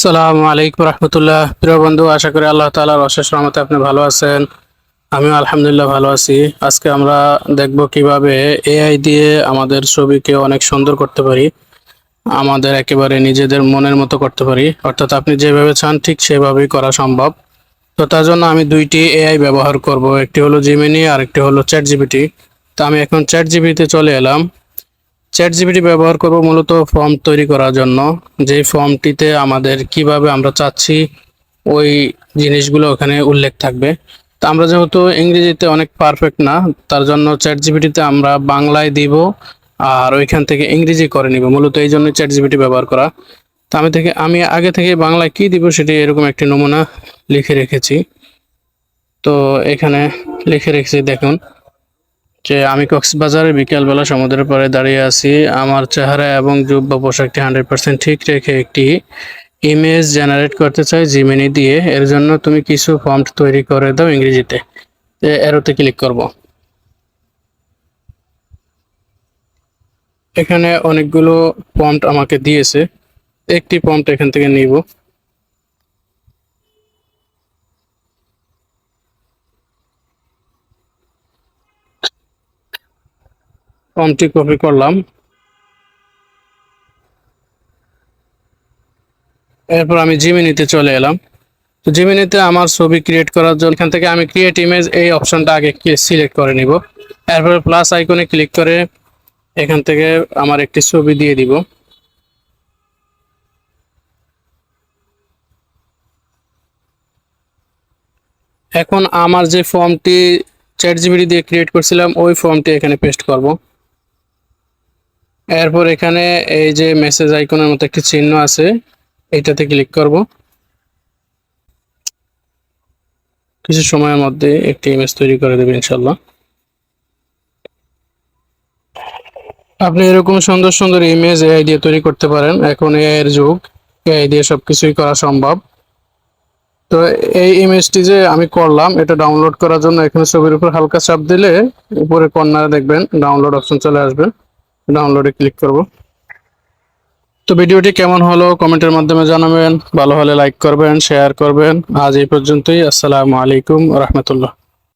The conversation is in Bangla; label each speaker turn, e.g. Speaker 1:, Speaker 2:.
Speaker 1: আসসালামু আলাইকুম রহমতুল্লাহ। প্রিয় বন্ধু, আশা করি আল্লাহ তালার অশেষ রহমতে আপনি ভালো আছেন। আমিও আলহামদুলিল্লাহ ভালো আছি। আজকে আমরা দেখব কীভাবে এআই দিয়ে আমাদের ছবিকে অনেক সুন্দর করতে পারি, আমাদের একেবারে নিজেদের মনের মতো করতে পারি। অর্থাৎ আপনি যেভাবে চান ঠিক সেভাবেই করা সম্ভব। তো তার জন্য আমি দুইটি এআই ব্যবহার করব, একটি হলো জিমিনি আর একটি হলো চ্যাট জিবিটি তো আমি এখন চ্যাট জিবিতে চলে এলাম। চ্যাট জিপিটি ব্যবহার করব মূলত ফর্ম তৈরি করার জন্য। যে ফর্মটিতে আমাদের কীভাবে আমরা চাচ্ছি, ওই জিনিসগুলো ওখানে উল্লেখ থাকবে। তো আমরা যেহেতু ইংরেজিতে অনেক পারফেক্ট না, তার জন্য চ্যাট জিপিটিতে আমরা বাংলায় দিব আর ওইখান থেকে ইংরেজি করে নিব। মূলত এই জন্য চ্যাট জিপিটি ব্যবহার করা। তো আমি থেকে, আমি আগে থেকে বাংলায় কি দিব সেটি এরকম একটি নমুনা লিখে রেখেছি। তো এখানে লিখে রেখেছি, দেখুন। যে আমি কক্সবাজারে বিকেলবেলা সমুদ্রের পাড়ে দাঁড়িয়ে আছি, আমার চেহারা এবং যুব্য পোশাকটি হান্ড্রেড পার্সেন্ট ঠিক রেখে একটি ইমেজ জেনারেট করতে চাই জিমিনি দিয়ে। এর জন্য তুমি কিছু ফর্ম তৈরি করে দাও ইংরেজিতে। এরোতে ক্লিক করব। এখানে অনেকগুলো প্রম্পট আমাকে দিয়েছে। একটি প্রম্পট এখান থেকে নিব। ফর্মটি কপি করলাম এরপর আমি জিমিনিতে চলে এলাম। তো জিমিনিতে আমার ছবি ক্রিয়েট করার জন্য এখান থেকে আমি ক্রিয়েট ইমেজ এই অপশনটা আগে সিলেক্ট করে নিব। এরপরে প্লাস আইকনে ক্লিক করে এখান থেকে আমার একটি ছবি দিয়ে দিব। এখন আমার যে ফর্মটি চ্যাট জিবিটি দিয়ে ক্রিয়েট করছিলাম, ওই ফর্মটি এখানে পেস্ট করব। এরপর এখানে এই যে মেসেজ আইকনের মতো একটি চিহ্ন আছে, এটাতে ক্লিক করব। কিছু সময়ের মধ্যে একটি ইমেজ তৈরি করে দেবে ইনশাল্লাহ আপনি এরকম সুন্দর সুন্দর ইমেজ এআই দিয়ে তৈরি করতে পারেন। এখন এআই এর যুগ। এআই দিয়ে সবকিছুই করা সম্ভব। তো এই ইমেজটি যে আমি করলাম, এটা ডাউনলোড করার জন্য এখানে ছবির উপর হালকা চাপ দিলে উপরে কর্নারে দেখবেন ডাউনলোড অপশন চলে আসবে। ডাউনলোডে ক্লিক করব। তো ভিডিওটি কেমন হলো কমেন্টের মাধ্যমে জানাবেন। ভালো হলে লাইক করবেন শেয়ার করবেন। আজ এই পর্যন্তই। আসসালামু আলাইকুম রহমতুল্লাহ।